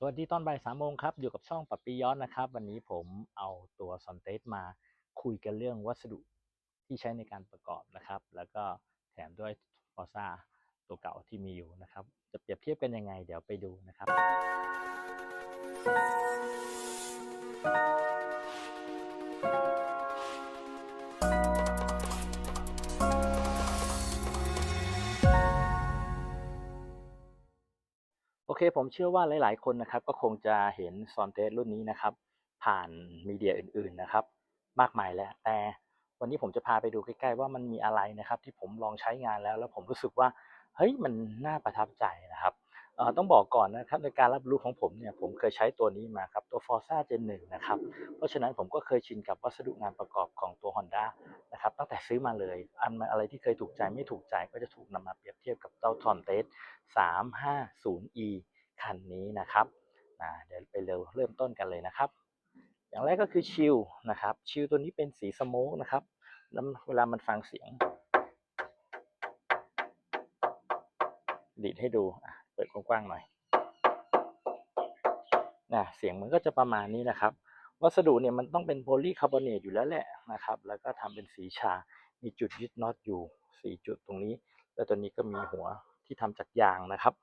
สวัสดีตอนบ่ายสามโมงครับ อยู่กับช่องปับปีย้อนนะครับ วันนี้ผมเอาตัวซอนเตสมาคุยกันเรื่องวัสดุที่ใช้ในการประกอบนะครับ แล้วก็แถมด้วยฟอซ่าตัวเก่าที่มีอยู่นะครับ จะเปรียบเทียบกันยังไง เดี๋ยวไปดูนะครับ เคผมเชื่อว่าหลาย ๆ คนนะครับ ก็คงจะเห็นซอนเตสรุ่นนี้นะครับ ผ่านมีเดียอื่น ๆ นะครับ มากมายแล้ว แต่วันนี้ผมจะพาไปดูใกล้ ๆ ว่ามันมีอะไรนะครับ ที่ผมลองใช้งานแล้ว แล้วผมรู้สึกว่า เฮ้ย มันน่าประทับใจนะครับ ต้องบอกก่อนนะครับในการรับรู้ของผมเนี่ยผมเคยใช้ตัวนี้มาครับตัว Forza Gen 1นะครับเพราะฉะนั้นผมก็เคยชินกับวัสดุงานประกอบของตัว Honda นะครับตั้งแต่ซื้อมาเลย อันอะไรที่เคยถูกใจไม่ถูกใจก็จะถูกนำมาเปรียบเทียบกับเจ้า Tontes 350e คันนี้นะครับเดี๋ยวไปเร็วเริ่มต้นกันเลยนะครับ อย่างแรกก็คือชิลนะครับชิลตัวนี้เป็นสีสโมกนะครับแล้วเวลามันฟังเสียงดีดให้ดู เปิดกว้างๆหน่อยนะเสียงมันก็จะประมาณนี้นะครับ วัสดุเนี่ยมันต้องเป็นโพลีคาร์บอเนตอยู่แล้วแหละนะครับ แล้วก็ทำเป็นสีชา มีจุดยึดน็อตอยู่สี่จุดตรงนี้ แล้วตัวนี้ก็มีหัวที่ทำจากยางนะครับ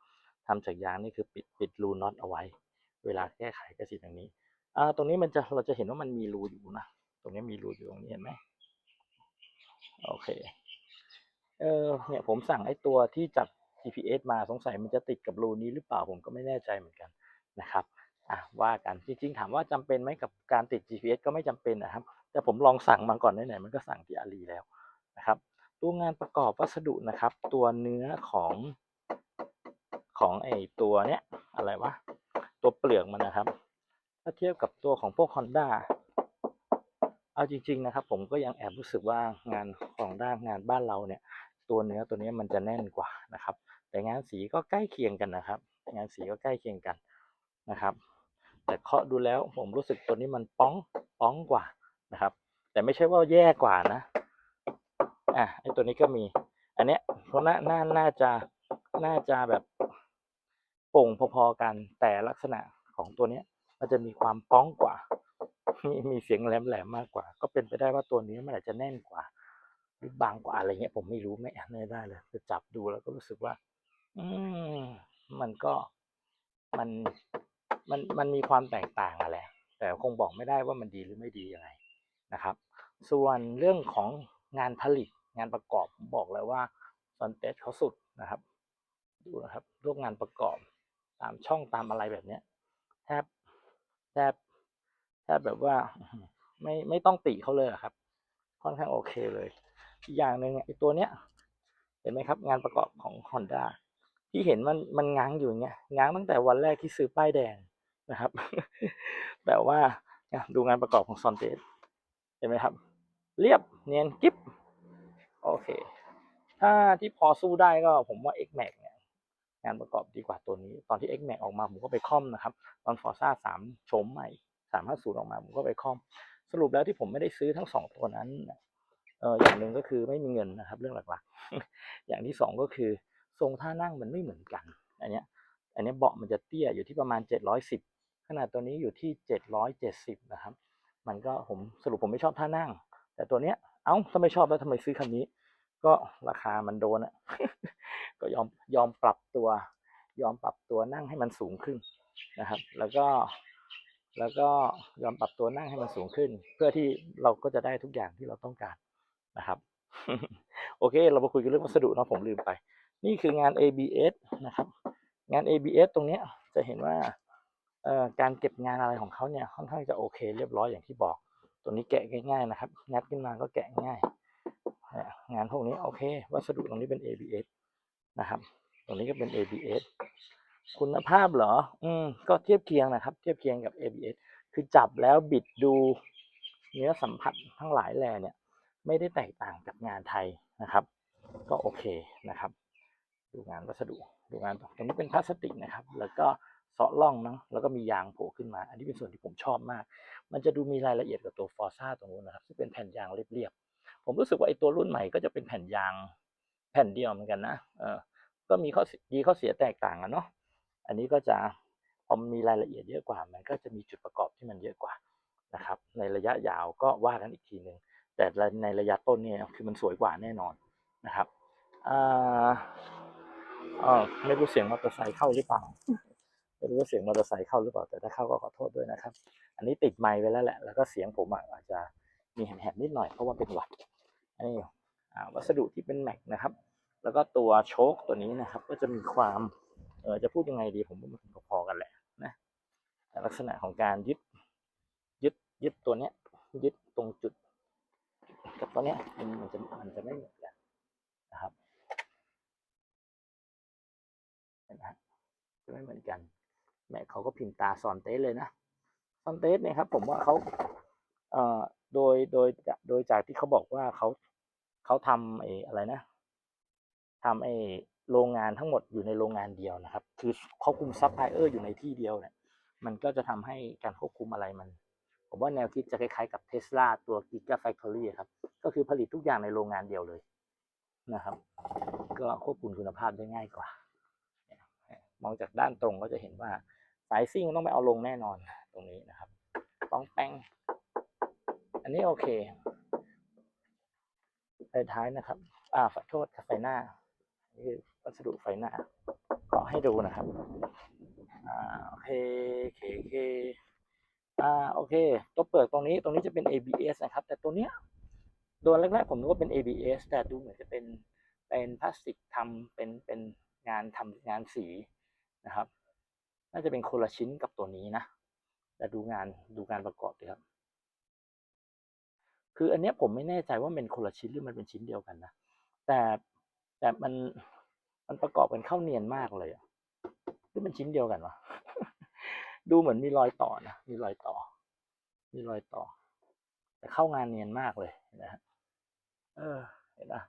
ทำจากยางนี่คือปิดปิดรูน็อตเอาไว้ เวลาแก้ไขก็สิตรงนี้อ่าตรงนี้มันจะเราจะเห็นว่ามันมีรูอยู่นะ ตรงนี้มีรูอยู่ตรงนี้เห็นไหมโอเค เออเนี่ยผมสั่งไอ้ตัวที่จับ GPS มาสงสัยมันจะติดกับรูนี้หรือเปล่าผมก็ไม่แน่ใจเหมือนกันนะครับอะว่ากันจริงๆ ถามว่าจำเป็นไหมกับการติด GPS ก็ไม่จำเป็นนะครับ แต่ผมลองสั่งมาก่อนไหนๆมันก็สั่งที่อาลีแล้วนะครับ ตัวงานประกอบวัสดุนะครับ ตัวเนื้อของของไอตัวเนี้ยอะไรวะตัวเปลือกมันนะครับ ถ้าเทียบกับตัวของพวก Honda เอาจริง ๆนะครับ ผมก็ยังแอบรู้สึกว่างานของด้านงานบ้านเราเนี่ย ตัวเนื้อตัวนี้มันจะแน่นกว่านะครับ แต่งานสีก็ใกล้เคียงกันนะครับ งานสีก็ใกล้เคียงกันนะครับ แต่เคาะดูแล้วผมรู้สึกตัวนี้มันป้องป้องกว่านะครับ แต่ไม่ใช่ว่าแย่กว่านะอะไอตัวนี้ก็มี อันเนี้ยเพราะน่าน่าน่าจะน่าจะแบบโป่งพอๆกันแต่ลักษณะของตัวเนี้ยมันจะมีความป้องกว่ามีมีเสียงแหลมๆมากกว่า ก็เป็นไปได้ว่าตัวนี้มันอาจจะแน่นกว่า หรือบางกว่าอะไรเงี้ยผมไม่รู้ไม่แน่ได้เลยจะจับดูแล้วก็รู้สึกว่า อืมมันก็มันมันมันมีความแตกต่างอะแหละแต่คงบอกไม่ได้ว่ามันดีหรือไม่ดียังไงนะครับ ส่วนเรื่องของงานผลิตงานประกอบผมบอกเลยว่าซอนเตสเขาสุดนะครับ ดูนะครับรูปงานประกอบตามช่องตามอะไรแบบเนี้ยแทบแทบแทบแบบว่าไม่ไม่ต้องติเขาเลยครับ ค่อนข้างโอเคเลย อีกอย่างหนึ่งไอ้ตัวเนี้ยเห็นไหมครับ งานประกอบของ Honda ที่เห็นมันมันง้างอยู่อย่างเงี้ยง้างตั้งแต่วันแรกที่ซื้อป้ายแดงนะครับ แบบว่าดูงานประกอบของซอนเตสเห็นไหมครับ เรียบเนียนกิ๊บโอเค ถ้าที่พอสู้ได้ก็ผมว่า X Max เนี่ยงานประกอบดีกว่าตัวนี้ ตอนที่ X Max ออกมาผมก็ไปคอมนะครับ ตอน Forza 3โฉมใหม่350ออกมาผมก็ไปคอม สรุปแล้วที่ผมไม่ได้ซื้อทั้งสองตัวนั้นเอออย่างหนึ่งก็คือไม่มีเงินนะครับ เรื่องหลักๆ อย่างที่สองก็คือ ทรงท่านั่งมันไม่เหมือนกันอันเนี้ยอันนี้เบาะมันจะเตี้ยอยู่ที่ประมาณ 710 ขนาดตัวนี้อยู่ที่ 770 นะครับ มันก็ผมสรุปผมไม่ชอบท่านั่ง แต่ตัวเนี้ยเอ้าถ้าไม่ชอบแล้วทำไมซื้อคันนี้ ก็ราคามันโดนอะก็ยอมยอมปรับตัว ยอมปรับตัวนั่งให้มันสูงขึ้นนะครับ แล้วก็แล้วก็ยอมปรับตัวนั่งให้มันสูงขึ้น เพื่อที่เราก็จะได้ทุกอย่างที่เราต้องการนะครับ โอเค เรามาคุยกันเรื่องวัสดุเนาะผมลืมไป นี่คืองาน ABS นะครับ งาน ABS ตรงนี้จะเห็นว่าการเก็บงานอะไรของเขาเนี่ยค่อนข้างจะโอเค เรียบร้อยอย่างที่บอก ตัวนี้แกะง่ายๆนะครับ งัดขึ้นมาก็แกะง่ายเนี่ยงานพวกนี้โอเค วัสดุตรงนี้เป็น ABS นะครับ ตรงนี้ก็เป็น ABS คุณภาพเหรอ อืม ก็เทียบเคียงนะครับ เทียบเคียงกับ ABS คือจับแล้วบิดดูเนื้อสัมผัสทั้งหลายแหล่เนี่ย ไม่ได้แตกต่างจากงานไทยนะครับ ก็โอเคนะครับ ดูงานวัสดุดูงานตรงนี้เป็นพลาสติกนะครับ แล้วก็เซาะร่องเนาะแล้วก็มียางโผล่ขึ้นมา อันนี้เป็นส่วนที่ผมชอบมาก มันจะดูมีรายละเอียดกับตัวฟอร์ซ่าตรงนู้นนะครับที่งเป็นแผ่นยางเรียบๆผมรู้สึกว่าไอ้ตัวรุ่นใหม่ก็จะเป็นแผ่นยางแผ่นเดียวเหมือนกันนะเออก็มีข้อดีข้อเสียแตกต่างกันเนาะอันนี้ก็จะอมีรายละเอียดเยอะกว่า มันก็จะมีจุดประกอบที่มันเยอะกว่านะครับ ในระยะยาวก็ว่ากันอีกทีหนึ่งแต่ในระยะต้นเนี่ยคือมันสวยกว่าแน่นอนนะครับอ่า อ๋อไม่รู้เสียงมอเตอร์ไซค์เข้าหรือเปล่าไม่รู้ว่าเสียงมอเตอร์ไซค์เข้าหรือเปล่าแต่ถ้าเข้าก็ขอโทษด้วยนะครับ อันนี้ติดไมค์ไว้แล้วแหละแล้วก็เสียงผมอาจจะมีแหบๆนิดหน่อยเพราะว่าเป็นหวัดอันนี้อ่วัสดุที่เป็นแม็กนะครับ แล้วก็ตัวโชคตัวนี้นะครับ ก็จะมีความเออจะพูดยังไงดีผมว่ามันพอๆกันแหละนะแต่ลักษณะของการยึดยึดยึดตัวเนี้ยยึดตรงจุด กับตัวเนี้ยมันมันจะมันจะไม่เหมือนกันนะครับเห็นไหมฮะ จะไม่เหมือนกันแม่เขาก็พิมพ์ตาซอนเตสเลยนะซอนเตสเนี่ยครับ ผมว่าเขาเอ่อโดยโดยโดยจากที่เขาบอกว่าเขาเขาทำไอ้อะไรนะทำไอ้โรงงานทั้งหมดอยู่ในโรงงานเดียวนะครับ คือควบคุมซัพพลายเออร์อยู่ในที่เดียวเนี่ยมันก็จะทำให้การควบคุมอะไรมัน ผมว่าแนวคิดจะคล้ายๆกับเทสลาตัว Giga Factory ครับ ก็คือผลิตทุกอย่างในโรงงานเดียวเลยนะครับ ก็ควบคุมคุณภาพได้ง่ายกว่า มองจากด้านตรงก็จะเห็นว่าสายซิ่งต้องไปเอาลงแน่นอนตรงนี้นะครับต้องแป้งอันนี้โอเคไฟท้ายนะครับ อ่าขอโทษไฟหน้านี่วัสดุไฟหน้าขอให้ดูนะครับ อ่าโอเคโอเคโอเคอ่าโอเค ตัวเปิดตรงนี้ตรงนี้จะเป็น ABS นะครับ แต่ตัวเนี้ยโดนแรกๆผมนึกว่าเป็น ABS แต่ดูเหมือนจะเป็นเป็นพลาสติกทำเป็นเป็นงานทำงานสี นะครับ น่าจะเป็นคนละชิ้นกับตัวนี้นะแต่ดูงานดูการประกอบดีครับ คืออันนี้ผมไม่แน่ใจว่าเป็นคนละชิ้นหรือมันเป็นชิ้นเดียวกันนะ แต่แต่มันมันประกอบกันเข้าเนียนมากเลยอะหรือมันชิ้นเดียวกันวะ ดูเหมือนมีรอยต่อนะ มีรอยต่อ มีรอยต่อ แต่เข้างานเนียนมากเลยเห็นไหมฮะเออ เห็นปะ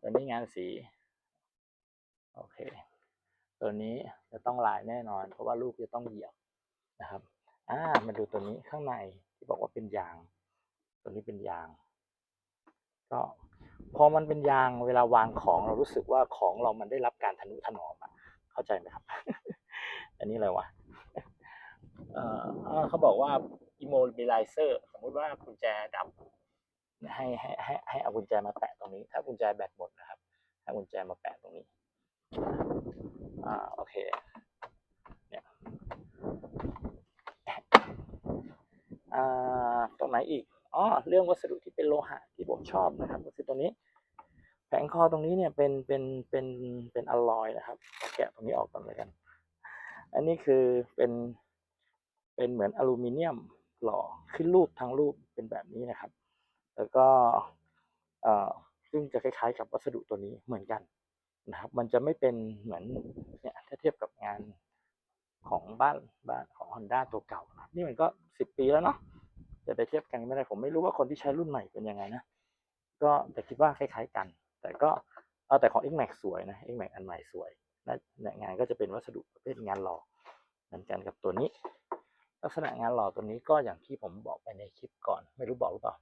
ตัวนี้งานสี โอเค ตัวนี้จะต้องลายแน่นอน เพราะว่าลูกจะต้องเหยียบนะครับอ่ามาดูตัวนี้ข้างในที่บอกว่าเป็นยาง ตัวนี้เป็นยาง ก็พอมันเป็นยางเวลาวางของเรารู้สึกว่าของเรามันได้รับการทนุถนอมอะเข้าใจไหมครับ อันนี้อะไรวะเออเขาบอกว่า immobilizer สมมุติว่ากุญแจดับให้ให้ให้ให้เอากุญแจมาแปะตรงนี้ ถ้ากุญแจแบตหมดนะครับให้กุญแจมาแปะตรงนี้าโอเคเนี่ยอ่าตรงไหนอีกอ๋อเรื่องวัสดุที่เป็นโลหะที่ผมชอบนะครับ ก็คือตรงนี้ แผงคอตรงนี้เนี่ยเป็นเป็นเป็นเป็นอลลอยนะครับแกะตรงนี้ออกก่อนเลยกัน อันนี้คือเป็นเป็นเหมือนอลูมิเนียมหล่อขึ้นรูปทั้งรูปเป็นแบบนี้นะครับ แล้วก็เอ่อซึ่งจะคล้ายๆกับวัสดุตัวนี้เหมือนกัน นะครับ มันจะไม่เป็นเหมือนเนี่ยถ้าเทียบกับงานของบ้านบ้านของ Honda ตัวเก่านะครับนี่มันก็สิบปีแล้วเนาะจะไปเทียบกันไม่ได้ผมไม่รู้ว่าคนที่ใช้รุ่นใหม่เป็นยังไงนะก็แต่คิดว่าคล้ายๆกัน แต่ก็เอาแต่ของ X Max สวยนะ X Max อันใหม่สวยและงานก็จะเป็นวัสดุประเภทงานหล่อเหมือนกันกับตัวนี้ ลักษณะงานหล่อตัวนี้ก็อย่างที่ผมบอกไปในคลิปก่อน ไม่รู้บอกหรือเปล่า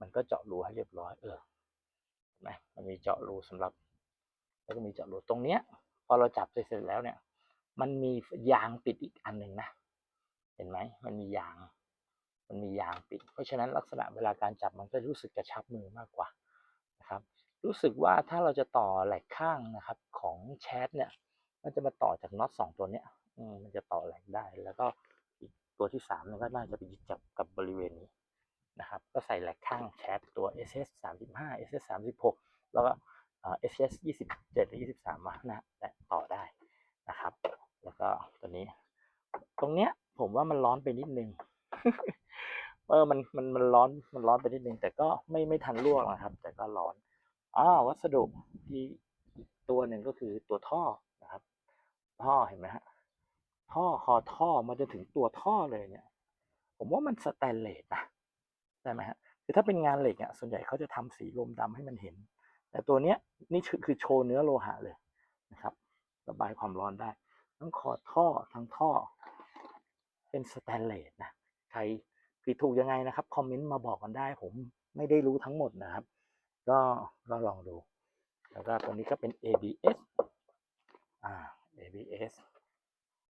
มันก็เจาะรูให้เรียบร้อยเออนไหมมันมีเจาะรูสำหรับ แล้วก็มีเจาะรูตรงเนี้ย พอเราจับเสร็จแล้วเนี่ย มันมียางปิดอีกอันหนึ่งนะ เห็นไหมมันมียาง มันมียางปิด เพราะฉะนั้นลักษณะเวลาการจับมันก็รู้สึกกระชับมือมากกว่านะครับ รู้สึกว่าถ้าเราจะต่อแหลกข้างนะครับของแชทเนี่ย มันจะมาต่อจากน็อตสองตัวเนี้ยอืมันจะต่อแหลกได้ แล้วก็อีกตัวที่สามเนี่ยก็น่าจะไปยึดจับกับบริเวณนี้นะครับ ก็ใส่แหลกข้างแชทตัว SS สามสิบห้า SS สามสิบหกแล้วก็ เอ่อ SS ยี่สิบเจ็ดหรือยี่สิบสามมานะแต่ต่อได้นะครับ แล้วก็ตัวนี้ ตรงเนี้ย ผมว่ามันร้อนไปนิดนึงเออมันมันมันร้อนมันร้อนไปนิดนึงแต่ก็ไม่ไม่ทันลวกนะครับ แต่ก็ร้อนอ่าวัสดุที่ตัวหนึ่งก็คือตัวท่อนะครับ ท่อเห็นไหมฮะท่อคอท่อมาจนถึงตัวท่อเลยเนี่ย ผมว่ามันสแตนเลสนะใช่ไหมฮะคือถ้าเป็นงานเหล็กอะส่วนใหญ่เขาจะทำสีลมดำให้มันเห็น แต่ตัวเนี้ยนี่คือโชว์เนื้อโลหะเลยนะครับระบายความร้อนได้ ทั้งคอดท่อทั้งท่อ เป็นสแตนเลสนะใครผิดถูกยังไงนะครับคอมเมนต์มาบอกกันได้ ผมไม่ได้รู้ทั้งหมดนะครับ ก็ก็ลองดู แล้วก็ตรงนี้ก็เป็น ABS อ่า ABS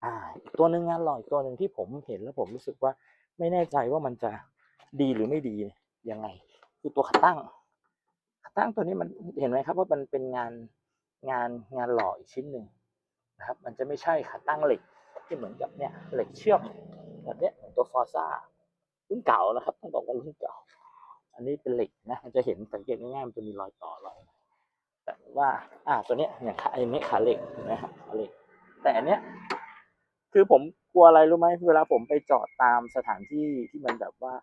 อ่าตัวหนึ่งงานหล่ออีกตัวหนึ่งที่ผมเห็นแล้วผมรู้สึกว่าไม่แน่ใจว่ามันจะดีหรือไม่ดียังไง คือตัวขาตั้ง ตั้งตัวนี้มันเห็นไหมครับว่ามันเป็นงานงานงานหล่ออีกชิ้นหนึ่งนะครับ มันจะไม่ใช่ขาตั้งเหล็กที่เหมือนกับเนี่ยเหล็กเชื่อมแบบเนี้ยตัวฟอร์ซ่ารุ่นเก่านะครับต้องบอกว่ารุ่นเก่า อันนี้เป็นเหล็กนะมันจะเห็นสังเกตง่ายๆมันจะมีรอยต่อรอยแต่ว่าอ่าตัวเนี้ยอย่างขาอันนี้ขาเหล็กเห็นไหมครับขาเหล็ก แต่อันเนี้ยคือผมกลัวอะไรรู้ไหมเวลาผมไปจอดตามสถานที่ที่มันแบบว่า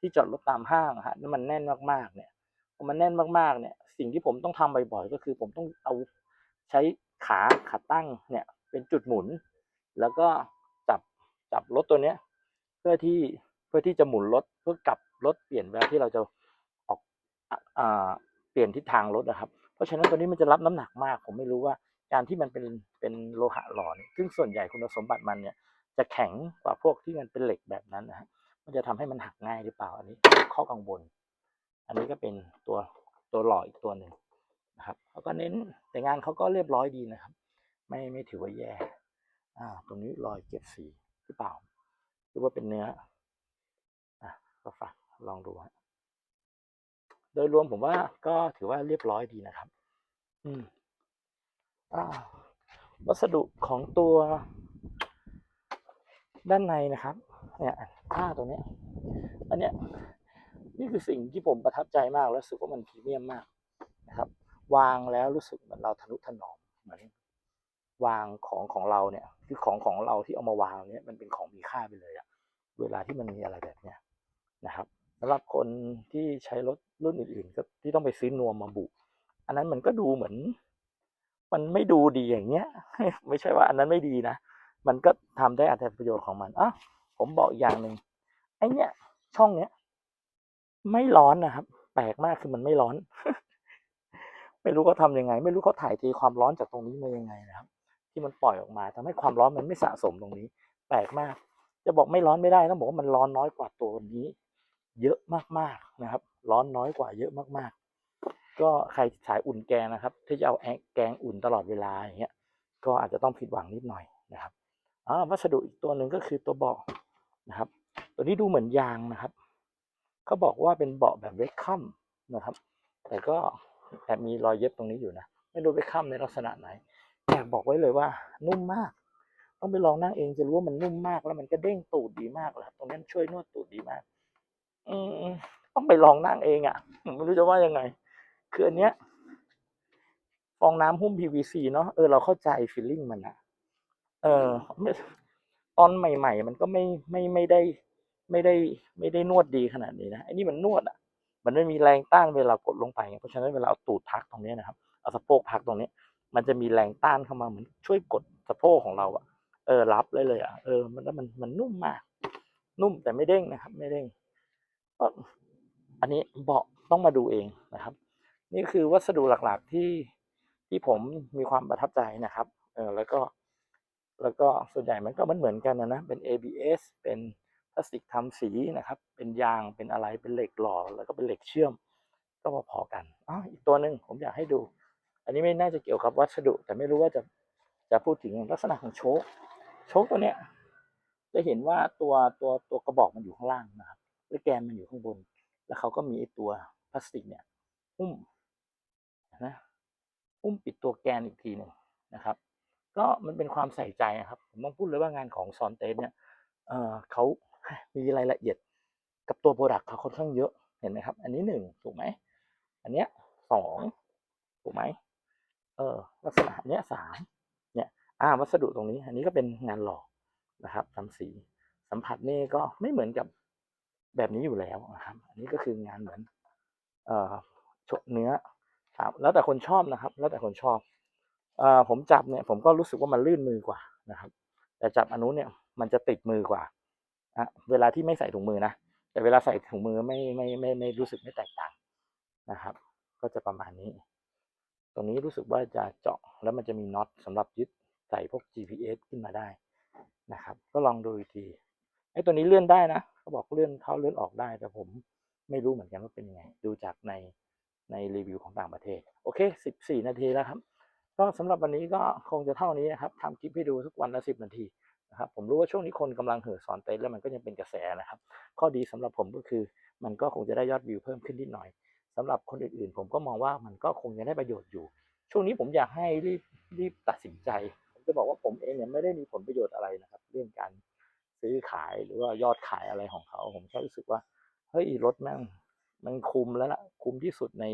ที่จอดรถตามห้างฮะแล้วมันแน่นมากๆเนี่ย มันแน่นมากๆเนี่ย สิ่งที่ผมต้องทำบ่อยๆก็คือผมต้องเอาใช้ขาขาตั้งเนี่ยเป็นจุดหมุน แล้วก็จับจับรถตัวเนี้ย เพื่อที่เพื่อที่จะหมุนรถเพื่อกลับรถเปลี่ยนเวลาที่เราจะออกอ่าเปลี่ยนทิศทางรถนะครับ เพราะฉะนั้นตัวนี้มันจะรับน้ำหนักมาก ผมไม่รู้ว่าการที่มันเป็นเป็นโลหะหล่อเนี่ยซึ่งส่วนใหญ่คุณสมบัติมันเนี่ยจะแข็งกว่าพวกที่มันเป็นเหล็กแบบนั้นนะฮะมันจะทำให้มันหักง่ายหรือเปล่าอันนี้ ข้อกังวล อันนี้ก็เป็นตัวตัวหล่ออีกตัวหนึ่งนะครับเขาก็เน้นแต่งานเขาก็เรียบร้อยดีนะครับ ไม่ไม่ถือว่าแย่อ่าตรงนี้รอยเก็บสีหรือเปล่าหรือว่าเป็นเนื้ออะก็ฝากลองดูฮะโดยรวมผมว่าก็ถือว่าเรียบร้อยดีนะครับ อืมอ่าวัสดุของตัวด้านในนะครับ เนี่ยผ้าตัวเนี้ยอันเนี้ย นี่คือสิ่งที่ผมประทับใจมากและรู้สึกว่ามันพรีเมียมมากนะครับ วางแล้วรู้สึกเหมือนเราทะนุถนอมเหมือนวางของของเราเนี่ย คือของของเราที่เอามาวางเนี่ยมันเป็นของมีค่าไปเลยอะเวลาที่มันมีอะไรแบบเนี้ยนะครับสำหรับคนที่ใช้รถรุ่นอื่นๆ ก็ที่ต้องไปซื้อนวมมาบุอันนั้นมันก็ดูเหมือน มันไม่ดูดีอย่างเงี้ย ไม่ใช่ว่าอันนั้นไม่ดีนะมันก็ทำได้อัตประโยชน์ของมันอะผมบอกอีกอย่างหนึ่งไอเนี้ยช่องเนี้ย ไม่ร้อนนะครับ แปลกมากคือมันไม่ร้อน ไม่รู้เขาทำยังไง ไม่รู้เขาถ่ายเทความร้อนจากตรงนี้มายังไงนะครับ ที่มันปล่อยออกมาทำให้ความร้อนมันไม่สะสมตรงนี้ แปลกมาก จะบอกไม่ร้อนไม่ได้ต้องบอกว่ามันร้อนน้อยกว่าตัวนี้ เยอะมากๆนะครับ ร้อนน้อยกว่าเยอะมากๆ ก็ใครสายอุ่นแกงนะครับ ที่จะเอาแอแกงอุ่นตลอดเวลาอย่างเงี้ย ก็อาจจะต้องผิดหวังนิดหน่อยนะครับอ่าวัสดุอีกตัวหนึ่งก็คือตัวเบาะนะครับ ตัวนี้ดูเหมือนยางนะครับ เขาบอกว่าเป็นเบาะแบบเวคคัมนะครับ แต่ก็แอบมีรอยเย็บตรงนี้อยู่นะ ไม่รู้เวคคัมในลักษณะไหนแต่บอกไว้เลยว่านุ่มมาก ต้องไปลองนั่งเองจะรู้ว่ามันนุ่มมาก แล้วมันก็เด้งตูดดีมากเลยตรงนี้ช่วยนวดตูดดีมาก อืมต้องไปลองนั่งเองอะไม่รู้จะว่ายังไง คืออันเนี้ยฟองน้ำหุ้ม PVC เนาะเออเราเข้าใจฟีลลิ่งมันอะเออตอนใหม่ ๆ มันก็ไม่ไม่ไม่ได้ ไม่ได้ไม่ได้นวดดีขนาดนี้นะไอ้นี่มันนวดอะ มันไม่มีแรงต้านเวลากดลงไปเพราะฉะนั้นเวลาเอาตูดพักตรงนี้นะครับเอาสะโพกพักตรงนี้ มันจะมีแรงต้านเข้ามาเหมือนช่วยกดสะโพกของเราอะเออรับเลยเลยอะเออมันแล้วมันมันนุ่มมาก นุ่มแต่ไม่เด้งนะครับ ไม่เด้งก็อันนี้เบาะต้องมาดูเองนะครับ นี่คือวัสดุหลักๆที่ที่ผมมีความประทับใจนะครับเออแล้วก็แล้วก็ส่วนใหญ่มันก็มันเหมือนกันนะนะเป็น ABS เป็น พลาสติกทำสีนะครับ เป็นยางเป็นอะไรเป็นเหล็กหล่อแล้วก็เป็นเหล็กเชื่อม ก็พอๆกันอ๋ออีกตัวหนึ่งผมอยากให้ดู อันนี้ไม่น่าจะเกี่ยวกับวัสดุ แต่ไม่รู้ว่าจะจะพูดถึงลักษณะของโชคโชคตัวเนี้ยจะเห็นว่าตัวตัวตัวกระบอกมันอยู่ข้างล่างนะครับแล้วแกนมันอยู่ข้างบน แล้วเขาก็มีไอ้ตัวพลาสติกเนี่ยหุ้มนะหุ้มปิดตัวแกนอีกทีหนึ่งนะครับ ก็มันเป็นความใส่ใจนะครับผมต้องพูดเลยว่างานของซอนเตสเนี่ยเออเขา มีรายละเอียดกับตัวโปรดักต์เขาค่อนข้างเยอะเห็นไหมครับ อันนี้หนึ่งถูกไหมอันเนี้ยสองถูกไหมเออลักษณะเนี้ยสามเนี่ยอ่าวัสดุตรงนี้ อันนี้ก็เป็นงานหล่อนะครับทำสีสัมผัสนี่ก็ไม่เหมือนกับแบบนี้อยู่แล้วนะครับ อันนี้ก็คืองานเหมือน เอ่อเนื้อครับแล้วแต่คนชอบนะครับ แล้วแต่คนชอบเอ่อผมจับเนี่ย ผมก็รู้สึกว่ามันลื่นมือกว่านะครับ แต่จับอันนู้นเนี่ยมันจะติดมือกว่า อะเวลาที่ไม่ใส่ถุงมือนะแต่เวลาใส่ถุงมือไม่ไม่ไม่ไม่รู้สึกไม่แตกต่างนะครับ ก็จะประมาณนี้ ตรงนี้รู้สึกว่าจะเจาะแล้วมันจะมีน็อตสำหรับยึดใส่พวก GPS ขึ้นมาได้นะครับ ก็ลองดูอีกทีไอ้ตัวนี้เลื่อนได้นะเขาบอกเลื่อนเข้าเลื่อนออกได้แต่ผมไม่รู้เหมือนกันว่าเป็นยังไง ดูจากในในรีวิวของต่างประเทศ โอเค 14 นาทีแล้วครับ ก็สำหรับวันนี้ก็คงจะเท่านี้นะครับทำคลิปให้ดูทุกวันละ 10 นาที นะครับผมรู้ว่าช่วงนี้คนกำลังเห่อสอนเต้นแล้วมันก็ยังเป็นกระแสนะครับ ข้อดีสำหรับผมก็คือ มันก็คงจะได้ยอดวิวเพิ่มขึ้นนิดหน่อยสำหรับคนอื่นๆ ผมก็มองว่ามันก็คงจะได้ประโยชน์อยู่ ช่วงนี้ผมอยากให้รีบรีบตัดสินใจ ผมจะบอกว่าผมเองเนี่ยไม่ได้มีผลประโยชน์อะไรนะครับ เรื่องการซื้อขายหรือว่ายอดขายอะไรของเขา ผมแค่รู้สึกว่าเฮ้ยรถแม่งมันคุ้มแล้วล่ะคุ้มที่สุดใน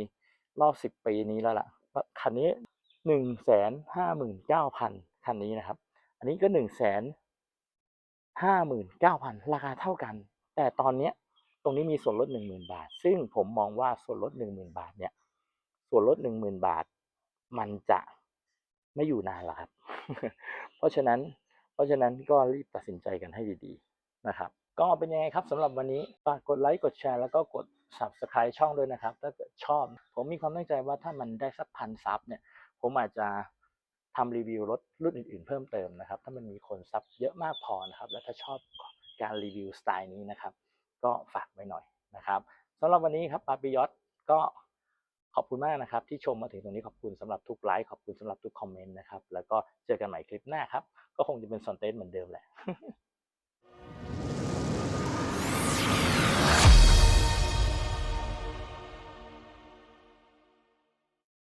รอบสิบปีนี้แล้วล่ะคันนี้หนึ่งแสนห้าหมื่นเก้าพันคันนี้นะครับ อันนี้ก็หนึ่งแสน ห้าหมื่นเก้าพันราคาเท่ากัน แต่ตอนเนี้ยตรงนี้มีส่วนลดหนึ่งหมื่นบาท ซึ่งผมมองว่าส่วนลดหนึ่งหมื่นบาทเนี่ย ส่วนลดหนึ่งหมื่นบาท มันจะไม่อยู่นานหรอกครับ เพราะฉะนั้น เพราะฉะนั้นก็รีบตัดสินใจกันให้ดีๆนะครับ ก็เป็นยังไงครับสำหรับวันนี้ฝากกดไลค์กดแชร์แล้วก็กด subscribe ช่องด้วยนะครับ ถ้าเกิดชอบ ผมมีความตั้งใจว่าถ้ามันได้สักพันซับเนี่ย ผมอาจจะ ทำรีวิวรถรุ่นอื่นๆ เพิ่มเติมนะครับ ถ้ามันมีคนซับเยอะมากพอนะครับ และถ้าชอบการรีวิวสไตล์นี้นะครับ ก็ฝากไว้หน่อยนะครับสำหรับวันนี้ครับปาปิยอตก็ขอบคุณมากนะครับ ที่ชมมาถึงตรงนี้ขอบคุณสำหรับทุกไลค์ขอบคุณสำหรับทุกคอมเมนต์นะครับ แล้วก็เจอกันใหม่คลิปหน้าครับ ก็คงจะเป็นสอนเตนเหมือนเดิมแหละ